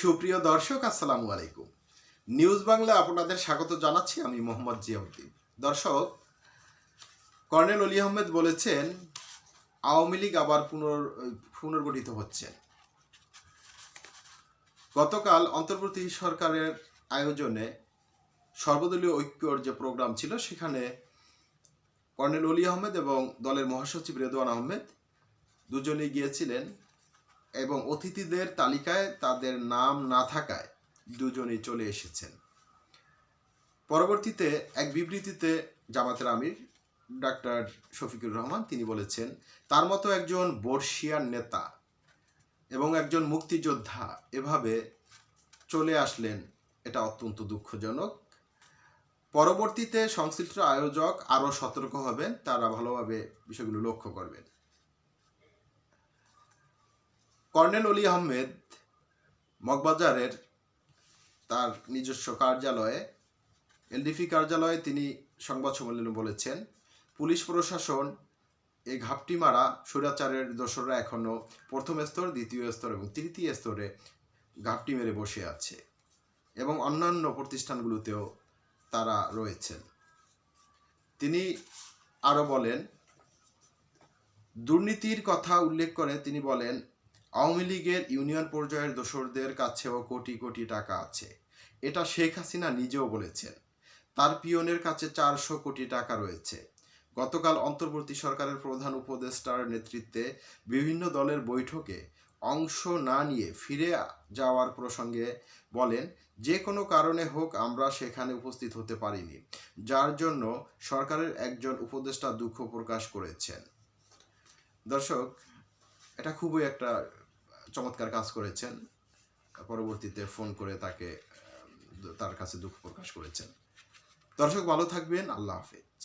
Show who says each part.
Speaker 1: সুপ্রিয় দর্শক, আসসালামু আলাইকুম। নিউজ বাংলা আপনাদের স্বাগত জানাচ্ছি আমি মোহাম্মদ জিয়াউদ্দিন। দর্শক, কর্নেল অলি আহমেদ বলেছেন, আওয়ামী লীগ আবার পুনর পুনর্গঠিত হচ্ছে। গতকাল অন্তর্বর্তী সরকারের আয়োজনে সর্বদলীয় ঐক্যর যে প্রোগ্রাম ছিল, সেখানে কর্নেল অলি আহমেদ এবং দলের মহাসচিব রেদওয়ান আহমেদ দুজনেই গিয়েছিলেন। এবং অতিথিদের তালিকায় তাদের নাম না থাকায় দুজনেই চলে এসেছেন। পরবর্তীতে এক বিবৃতিতে জামাতের আমির ডাক্তার শফিকুর রহমান তিনি বলেছেন, তার মতো একজন বর্ষিয়ার নেতা এবং একজন মুক্তিযোদ্ধা এভাবে চলে আসলেন, এটা অত্যন্ত দুঃখজনক। পরবর্তীতে সংশ্লিষ্ট আয়োজক আরও সতর্ক হবেন, তারা ভালোভাবে বিষয়গুলো লক্ষ্য করবেন। কর্নেল অলি আহমেদ মগবাজারের তার নিজস্ব কার্যালয়ে, এলডিপি কার্যালয়ে তিনি সংবাদ সম্মেলনে বলেছেন। পুলিশ প্রশাসন এই ঘাপটি মারা স্বৈরাচারের দোসররা এখনও প্রথম স্তর, দ্বিতীয় স্তর এবং তৃতীয় স্তরে ঘাপটি মেরে বসে আছে এবং অন্যান্য প্রতিষ্ঠানগুলোতেও তারা রয়েছেন। তিনি আরও বলেন, দুর্নীতির কথা উল্লেখ করে তিনি বলেন আওয়ামী লীগের ইউনিয়ন পর্যায়ের দোসরদের কাছেও কোটি কোটি টাকা আছে। এটা শেখ হাসিনা নিজেও বলেছেন। তার পিয়নের কাছে চারশো কোটি টাকা রয়েছে। গতকাল অন্তর্বর্তী সরকারের প্রধান উপদেষ্টার নেতৃত্বে বিভিন্ন দলের বৈঠকে অংশ না নিয়ে ফিরে যাওয়ার প্রসঙ্গে বলেন, যে কোনো কারণে হোক আমরা সেখানে উপস্থিত হতে পারিনি। যার জন্য সরকারের একজন উপদেষ্টা দুঃখ প্রকাশ করেছেন। দর্শক, এটা খুবই একটা চমৎকার কাজ করেছেন। পরবর্তীতে ফোন করে তাকে, তার কাছে দুঃখ প্রকাশ করেছেন। দর্শক ভালো থাকবেন, আল্লাহ হাফেজ।